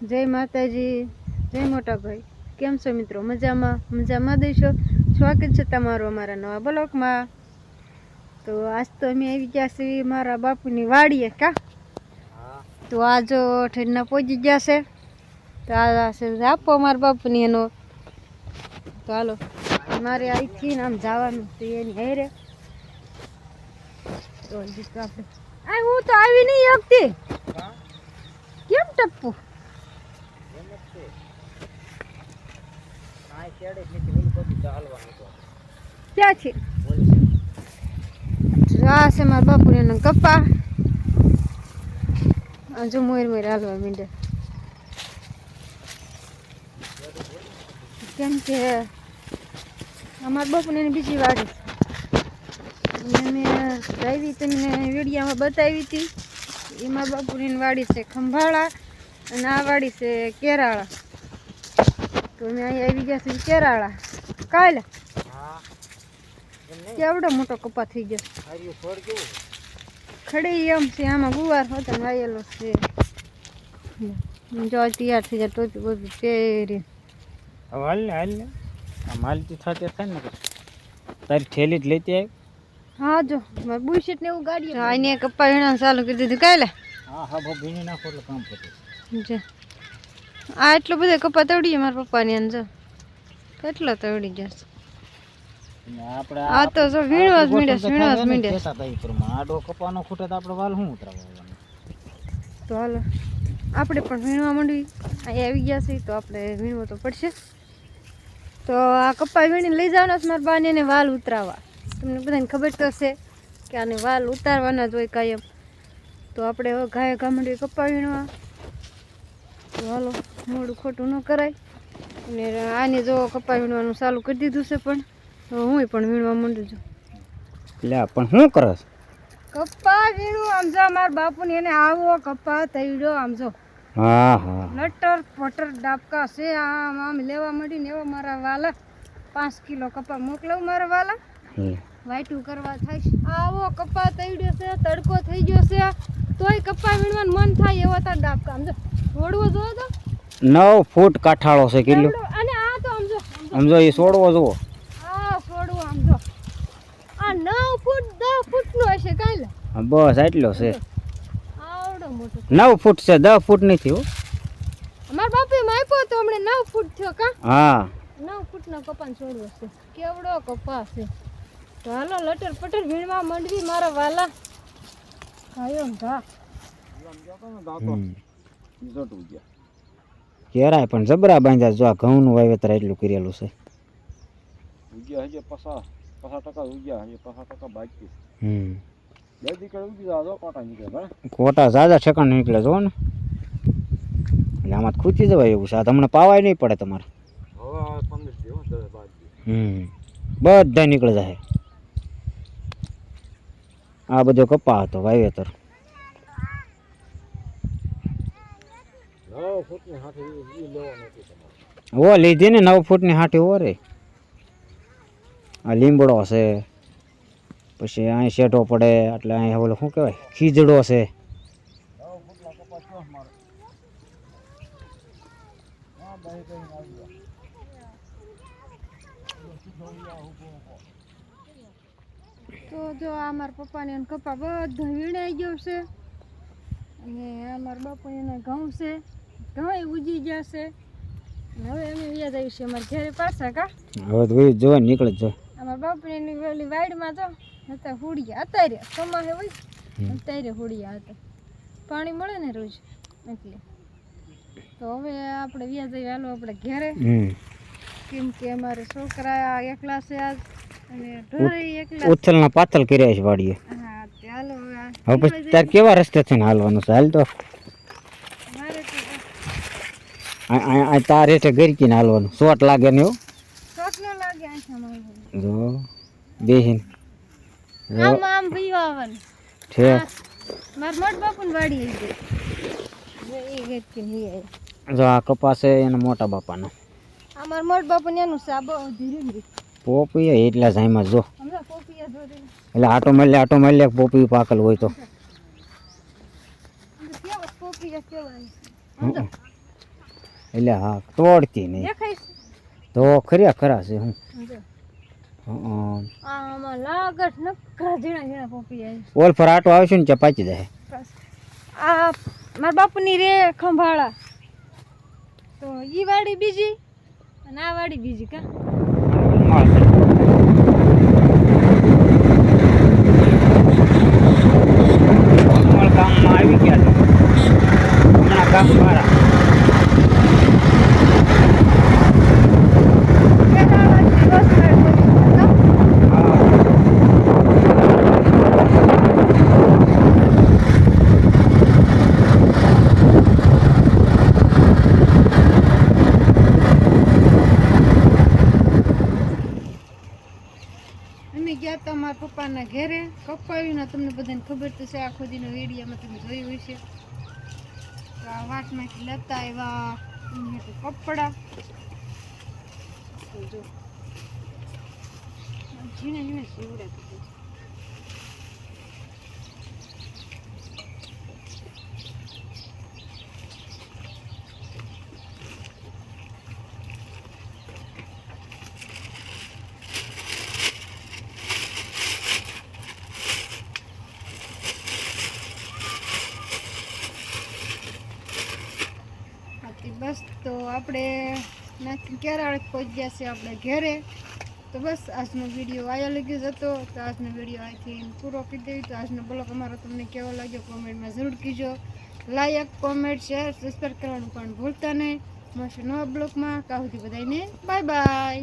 જય માતાજી જય મોટા ભાઈ કેમ છો મિત્રો? મજામાં? મજામાં દઈશો સ્વાગત છે તમારું અમારા નવા બ્લોકમાં તો આજ તો અમે આવી ગયા છીએ મારા બાપુની વાડીએ કા? તો આ જો ઠેરના પહોંચી ગયા છે. તો આ આપો મારા બાપુની એનો. તો હાલો મારે અહીંથી ને આમ જવાનું તો એની હેરે. તો આપણે આ હું તો આવી નહીં આપતી કેમ ટપવું ક્યાંથી? આ છે મારા બાપુને એનો કપા. જો મોર હાલવા મીંડે. કેમ કે અમારા બાપુને બીજી વાડી મેં લાવી તમને વિડીયામાં બતાવી હતી. એમાં બાપુની વાડી છે ખંભાળા અને આ વાડી છે કેરાળા. તો અમે અહીંયા આવી ગયા છે કેરાળા કાલે કેવડો મોટો કપા થઈ ગયો ખડી એમ છે આમાં ગુવાર હતો ને વાયેલો છે જો તૈયાર થઈ જાય ટોપી બોપી પહેરી હવે હાલ ને હાલ ને આમ હાલતી થતી થાય ને તારી ઠેલી જ લેતી આવી હા જો મારે બુશીટ ને એવું ગાડી આને કપા વીણવાનું ચાલુ કરી દીધું કાલે હા હા બહુ ભીની નાખો એટલે કામ પતે જો આ એટલો બધો કપા તવડીએ મારા પપ્પાની અંદર. કેટલો તવડી ગયા છે. આ તો જો વીણવા જ મીંડે વીણવા જ મીંડે. આડો કપાનો ખૂટે તો આપણે વાલ શું ઉતરાવવાનો? તો હાલો. આપણે પણ વીણવા માંડવી. અહીંયા આવી ગયા છે તો આપણે વીણવો તો પડશે. તો આ કપા વીણીને લઈ જવાના છે મારા બાને એને વાલ ઉતરાવવા. તમને બધાને ખબર તો છે કે આને વાલ ઉતારવાના જ હોય કાયમ. તો આપણે હવે ગાય ઘા માંડવી કપા વીણવા. તો હાલો. મોડું ખોટું ન કરાય. અને આને જો કપા વીણવાનું ચાલુ કરી દીધું છે પણ હું પણ વીણવા માંડું છું. એટલે પણ શું કરસ કપા વીણું આમ જો મારા બાપુને એને આવો કપા તૈડો આમ જો. હા હા. લટર પટર ડાબકા છે આમ આમ લેવા માંડીને એવા મારા વાલા. પાંચ કિલો કપા મોકલાવ મારા વાલા. લે. વાઈટું કરવા થાય આવો કપા તૈડ્યો છે તડકો થઈ ગયો છે. તોય કપા વીણવાનું મન થાય એવા તાર ડાબકા આમ જો. છોડવો જોવો તો. નવ ફૂટ કાઠાળો છે કેટલું. સમજો એ છોડવો જુઓ. આ છોડવો આમ જો. આ નવ ફૂટ દસ ફૂટનો હશે કાલે હા, બસ આટલો છે. આવડો નવ ફૂટ છે દસ ફૂટ નથી હો. અમારા બાપે માપ્યો તો હમણાં નવ ફૂટ થયો કા? હા. નવ ફૂટનો કપાન છોડવો છે. કેવડો કપા છે. તો હાલો લટર પટર વીણવા માંડવી મારા વાલા. ખાયો ને ઘા હમ. કેરાય પણ જબરા બાંધ્યા જો આ ઘઉંનું વાવેતર એટલું કરેલું છે. ઉગ્યા હજી પસા પસા ટકા ઉગ્યા હજી પસા ટકા બાકી. હમ. બે દીકરા ઉગી જાવ કાંટા નીકળે બરાબર કોટા ઠેકાણ નીકળે જો ને. એટલે આમાં ખૂચી જવાય એવું છે. આ તમને પાવાય નહીં પડે તમારે. હમ. બધા નીકળે જાય. આ બધો કપા હતો વાવેતર. નવ ફૂટની હાથે ઈ લેવાનું હતું તમારે. ઓ લીધી ને નવ ફૂટની હાટી ઓ રે. આ લીમડો છે પછી અહીં શેઠો પડે એટલે અહીં ઓલો શું કહેવાય ખીજડો છે. તો જો આ મારા પપ્પાને કપા બધો વીણાઈ ગયો છે. અને આ મારા બાપુ એના ઘઉં છે. ઘઉં ઉજી છે હવે અમે વ્યાજ આવી છે અમારા ઘરે પાછા કા? હવે તો ભાઈ જોવા નીકળે જ અમારા બાપુ એની વેલી વાડીમાં તો હતા હુડિયા અત્યારે સમાહે હોય. અત્યારે હુડિયા હતા. પાણી મળે ને રોજ એટલે. તો હવે આપણે વ્યાજ આવી હાલો આપણે ઘરે. કેમ કે અમારે છોકરા એકલા છે આજ અને ઢોરે એકલા ઉથલના પાથલ કર્યા છે વાડીએ. હા ચાલો હવે તાર કેવા રસ્તે છે ને હાલવાનું છે? હાલ તો આ- તાર હેઠે ગરકીને હાલવાનું. ચોટ લાગે ને એવું? લાગે જો બેહીન. જો. આમ આમ ભઈવા આવવાનું છે માર મોટ બાપુને વાડી આવી ગઈ. એ ગેટ કે આવી જો આ કપાસ છે એના મોટા બાપાનો. આ માર મોટ બાપુને એનું સાબો ધીરે ધીરે. પોપી એટલા જાયમાં જો. એટલે આટો મળે આટો મળે પોપી પાકલ હોય તો. કેવા કેવા એટલે હા તોડતી નહીં. તો ખર્યા ખરા છે હું ઓલ પર આટો આવશે ને ચપાચી જાય. આ મારા બાપુની રે ખંભાળા. તો ઈ વાડી બીજી અને આ વાડી બીજી કા અમારા ગામમાં આવી ગયા છે હમણાં ગામ મારા બે ત્રણ વાડી બસ વાળી કા? અમે ગયા હતા મારા પપ્પાના ઘેરે કપાવીને તમને બધાને ખબર તો છે, આખો દીનો વેડિયામાં તમે જોયું હશે. તો આ વાટમાંથી લેતા એવા કપડા. જો. ઝીણે ઝીણે સીવડા કીધું બાકી બસ તો આપણે નાખી ક્યારે પહોંચી ગયા છે આપણે ઘેરે. તો બસ આજનો વીડિયો આયા જ હતો. તો આજનો વીડિયો અહીંથી પૂરો કરી દેવી. તો આજનો બ્લોગ અમારો તમને કેવો લાગ્યો કોમેન્ટમાં જરૂર કીજો. લાયક કોમેન્ટ શેર સબસ્ક્રાઈબ કરવાનું પણ ભૂલતા નહીં. મળશે નવા બ્લોગમાં. કાહુથી બધાને બાય બાય